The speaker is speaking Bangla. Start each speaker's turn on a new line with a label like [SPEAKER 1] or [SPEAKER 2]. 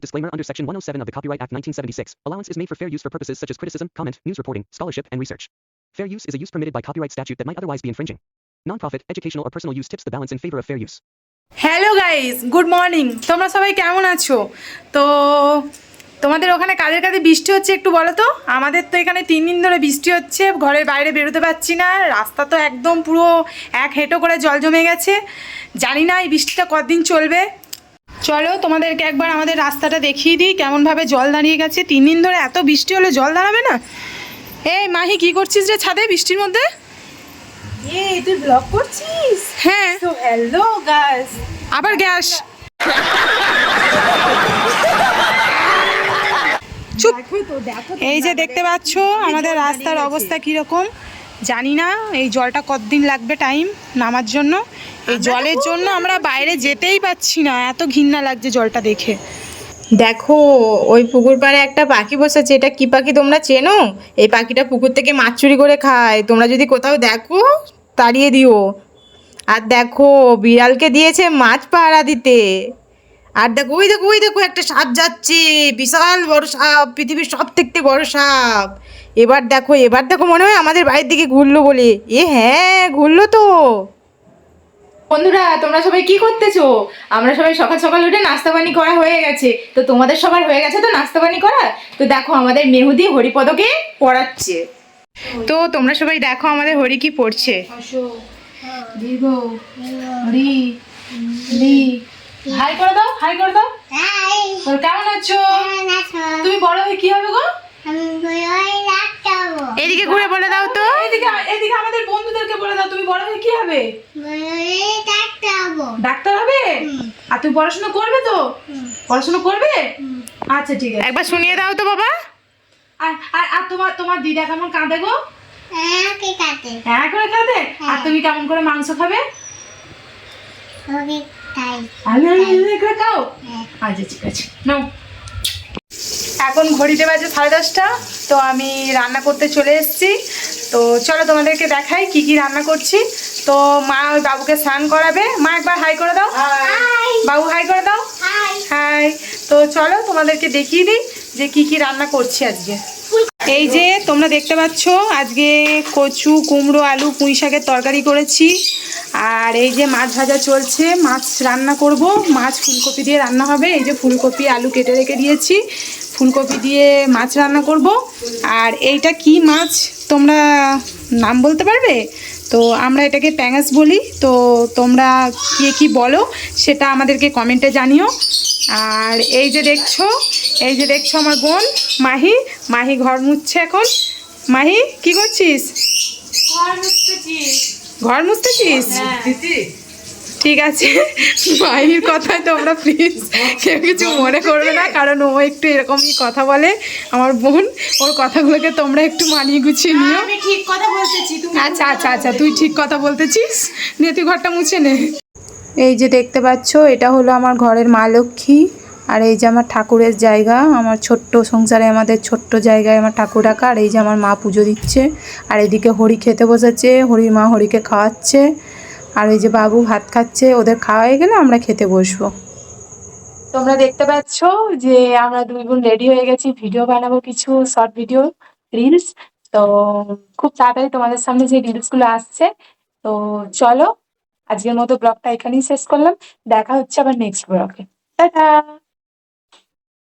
[SPEAKER 1] disclaimer under Section 107 of the Copyright Act 1976. Allowance is made for fair use for purposes such as criticism, comment, news reporting, scholarship, and research. Fair use is a use permitted by copyright statute that might otherwise be infringing. Nonprofit, educational, or personal use tips the balance in favor of fair use.
[SPEAKER 2] Hello guys good morning তোমরা সবাই কেমন আছো তো তোমাদের ওখানে কাদের কাদের বৃষ্টি হচ্ছে একটু বলো তো আমাদের তো এখানে তিন দিন ধরে বৃষ্টি হচ্ছে ঘরের বাইরে বেরোতে পারছি না রাস্তা তো একদম পুরো এক হেঁটো করে জল জমে গেছে জানি না এই বৃষ্টিটা কতদিন চলবে চলো তোমাদেরকে একবার আমাদের রাস্তাটা দেখিয়ে দিই কেমনভাবে জল দাঁড়িয়ে গেছে। তিন দিন ধরে এত বৃষ্টি হলে জল দাঁড়াবে না? এই মাহি কি করছিস রে ছাদে বৃষ্টির মধ্যে?
[SPEAKER 3] তুই ব্লগ করছিস?
[SPEAKER 2] হ্যাঁ।
[SPEAKER 3] হ্যালো গাইস
[SPEAKER 2] আবার গ্যাস। চুপ এই যে দেখতে পাচ্ছ আমাদের রাস্তার অবস্থা কীরকম? জানি না এই জলটা কতদিন লাগবে টাইম নামার জন্য। এই জলের জন্য আমরা বাইরে যেতেই পাচ্ছি না এত ঘৃণা লাগছে জলটা দেখে।
[SPEAKER 3] দেখো ওই পুকুর পাড়ে একটা পাখি বসেছে এটা কি পাখি তোমরা চেনো? এই পাখিটা পুকুর থেকে মাছ চুরি করে খায় তোমরা যদি কোথাও দেখো তাড়িয়ে দিও। আর দেখো বিড়ালকে দিয়েছে মাছ পাহারা দিতে। আর দেখো ওই দেখো ওই দেখো একটা সাপ যাচ্ছে। বিশাল বড় সাপ পৃথিবীর সব থেকে বড় সাপ। এবার দেখো এবার দেখো মনে হয় আমাদের বাড়ির দিকে ঘুরলো বলে। এ হ্যাঁ ঘুরলো তো। বন্ধুরা তোমরা সবাই কি করতেছো? আমরা সবাই সকাল সকাল উঠে নাস্তা পানি করা হয়ে গেছে। তো তোমাদের সবার হয়ে গেছে তো নাস্তা পানি করা তো দেখো আমাদের মেহুদি হরিপদকে পড়াচ্ছে।
[SPEAKER 2] তো তোমরা সবাই দেখো আমাদের হরি কি পড়ছে।
[SPEAKER 3] দীর্ঘ। হরি। হাই করে দাও কেমন আছো? তুমি বড় হয়ে কি হবে গো?
[SPEAKER 2] এদিকে ঘুরে বলে দাও তো।
[SPEAKER 3] এদিকে এদিকে আমাদের বন্ধুদেরকে বলে দাও তুমি বড় হয়ে কি হবে? ডাক্তার হবে? আর তুমি পড়াশোনা করবে তো? পড়াশোনা করবে? আচ্ছা ঠিক আছে।
[SPEAKER 2] একবার শুনিয়ে দাও তো বাবা।
[SPEAKER 3] আর আর আর তোমার তোমার দিদা কেমন কাঁদে গো? হ্যাঁ করে কাঁদে? আর তুমি কেমন করে মাংস খাবে? করে খাও। আচ্ছা ঠিক আছে। নাও।
[SPEAKER 2] এখন ঘড়িতে বাজে সাড়ে দশটা তো আমি রান্না করতে চলে এসেছি। তো চলো তোমাদেরকে দেখাই কি কি রান্না করছি। তো মা ওই বাবুকে স্নান করাবে। মা একবার হাই করে দাও। বাবু হাই করে দাও। হাই। তো চলো তোমাদেরকে দেখিয়ে দিই যে কি কি রান্না করছি আজকে। এই যে তোমরা দেখতে পাচ্ছ, আজকে কচু, কুমড়ো, আলু, পুঁই শাকের তরকারি করেছি। আর এই যে মাছ ভাজা চলছে, মাছ রান্না করব। মাছ ফুলকপি দিয়ে রান্না হবে। এই যে ফুলকপি, আলু কেটে রেখে দিয়েছি। ফুলকপি দিয়ে মাছ রান্না করব। আর এইটা কি মাছ? তোমরা নাম বলতে পারবে? তো আমরা এটাকে প্যাঙাস বলি। তো তোমরা কে কি বলো, সেটা আমাদেরকে কমেন্টে জানিও। আর এই যে দেখছ এই যে দেখছ আমার বোন মাহি মাহি ঘর মুছছে এখন। মাহি কি করছিস? ঘর মুছতেছিস? ঠিক আছে মাহির কথায় তোমরা প্লিজ কেউ কিছু মনে করবে না কারণ ও একটু এরকমই কথা বলে। আমার বোন ওর কথাগুলোকে তোমরা একটু মানিয়ে গুছিয়ে নিও।
[SPEAKER 3] ঠিক কথা বলতেছি
[SPEAKER 2] আচ্ছা আচ্ছা আচ্ছা তুই ঠিক কথা বলতেছিস? নিয়ে তুই ঘরটা মুছে নে। এই যে দেখতে পাচ্ছ, এটা হলো আমার ঘরের মা লক্ষ্মী। আর এই যে আমার ঠাকুরের জায়গা, আমার ছোট্ট সংসারে, আমাদের ছোট্ট জায়গায় আমার ঠাকুর রাখা। আর এই যে আমার মা পুজো দিচ্ছে। আর এদিকে হরি খেতে বসেছে, হরির মা হরিকে খাওয়াচ্ছে। আর এই যে বাবু ভাত খাচ্ছে, ওদের খাওয়া হয়ে গেলে আমরা খেতে বসবো। তোমরা দেখতে পাচ্ছ যে আমরা দুই বোন রেডি হয়ে গেছি, ভিডিও বানাবো কিছু শর্ট ভিডিও, রিলস। তো খুব তাড়াতাড়ি তোমাদের সামনে যে রিলসগুলো আসছে, তো চলো আজকের মতো ব্লগটা এখানেই শেষ করলাম। দেখা হচ্ছে আবার নেক্সট ব্লগে টাটা!